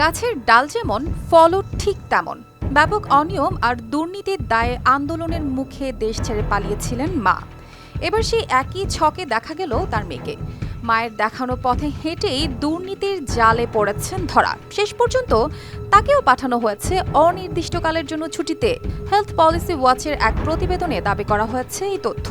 গাছের ডাল যেমন, ফলও ঠিক তেমন। ব্যাপক অনিয়ম আর দুর্নীতির দায়ে আন্দোলনের মুখে দেশ ছেড়ে পালিয়েছিলেন মা। এবার সেই একই ছকে দেখা গেল তার মেয়েকে। মায়ের দেখানো পথে হেঁটেই দুর্নীতির জালে পড়েছেন ধরা। শেষ পর্যন্ত তাকেও পাঠানো হয়েছে অনির্দিষ্টকালের জন্য ছুটিতে। হেলথ পলিসি ওয়াচের এক প্রতিবেদনে দাবি করা হয়েছে এই তথ্য।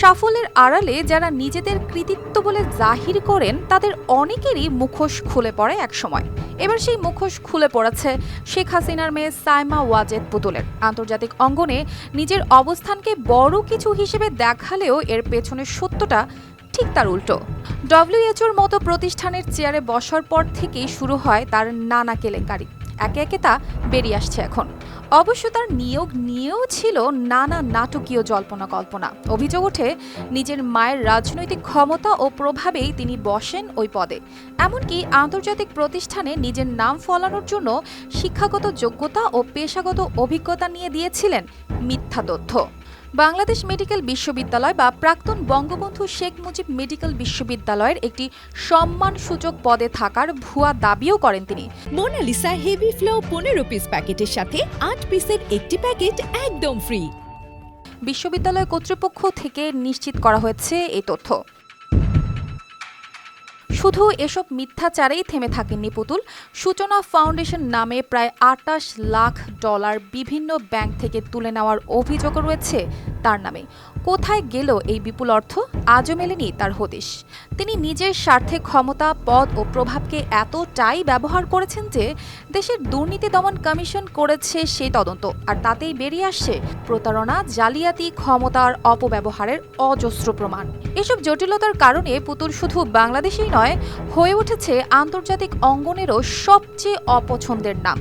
সাফল্যের আড়ালে যারা নিজেদের কৃতিত্ব বলে জাহির করেন, তাদের অনেকেরই মুখোশ খুলে পড়ে একসময়। এবার সেই মুখোশ খুলে পড়েছে শেখ হাসিনার মেয়ে সাইমা ওয়াজেদ পুতুলের। আন্তর্জাতিক অঙ্গনে নিজের অবস্থানকে বড় কিছু হিসেবে দেখালেও এর পেছনের সত্যটা ঠিক তার উল্টো। ডব্লিউএচওর মতো প্রতিষ্ঠানের চেয়ারে বসার পর থেকেই শুরু হয় তার নানা কেলেঙ্কারি। একে একে তা বেরিয়ে আসছে এখন। অবশ্য তার নিয়োগ নিয়েও ছিল নানা নাটকীয় জল্পনা কল্পনা। অভিযোগ ওঠে, নিজের মায়ের রাজনৈতিক ক্ষমতা ও প্রভাবেই তিনি বসেন ওই পদে। এমনকি আন্তর্জাতিক প্রতিষ্ঠানে নিজের নাম ফলানোর জন্য শিক্ষাগত যোগ্যতা ও পেশাগত অভিজ্ঞতা নিয়ে দিয়েছিলেন মিথ্যা তথ্য। বাংলাদেশ মেডিকেল বিশ্ববিদ্যালয় বা প্রাক্তন বঙ্গবন্ধু শেখ মুজিব মেডিকেল বিশ্ববিদ্যালয়ের একটি সম্মানসূচক পদে থাকার ভুয়া দাবিও করেন তিনি। মোনালিসা হেভি ফ্লো পনেরো পিস প্যাকেটের সাথে আট পিসের একটি প্যাকেট একদম ফ্রি বিশ্ববিদ্যালয় কর্তৃপক্ষ থেকে নিশ্চিত করা হয়েছে এই তথ্য। শুধু এসব মিথ্যাচারেই থেমে থাকেননি পুতুল সূচনা ফাউন্ডেশন নামে প্রায় আটাশ লাখ ডলার বিভিন্ন ব্যাংক থেকে তুলে নেওয়ার অভিযোগও রয়েছে তার নামে। কোথায় গেল এই বিপুল অর্থ? আজও মেলেনি তার হদিশ। তিনি নিজের স্বার্থে ক্ষমতা, পদ ও প্রভাবকে এতটাই ব্যবহার করেছেন যে দেশের দুর্নীতি দমন কমিশন করেছে সেই তদন্ত, আর তাতেই বেরিয়ে আসছে প্রতারণা, জালিয়াতি, ক্ষমতার অপব্যবহারের অজস্র প্রমাণ। এসব জটিলতার কারণে পুতুল শুধু বাংলাদেশেই নয় হয়ে উঠেছে আন্তর্জাতিক অঙ্গনেরও সবচেয়ে অপছন্দের নাম।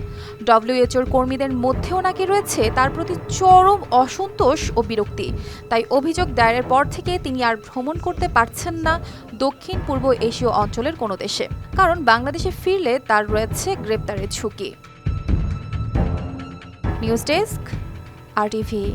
ডব্লিউএচওর কর্মীদের মধ্যেও নাকি রয়েছে তার প্রতি চরম অসন্তোষ ও বিরক্তি। তাই অভিযোগ দায়েরের পর থেকে তিনি আর ভ্রমণ করতে পারছেন না দক্ষিণ পূর্ব এশীয় অঞ্চলের কোনো দেশে। কারণ বাংলাদেশে ফিরলে তার রয়েছে গ্রেপ্তারের ঝুঁকি। নিউজ ডেস্ক আর টিভি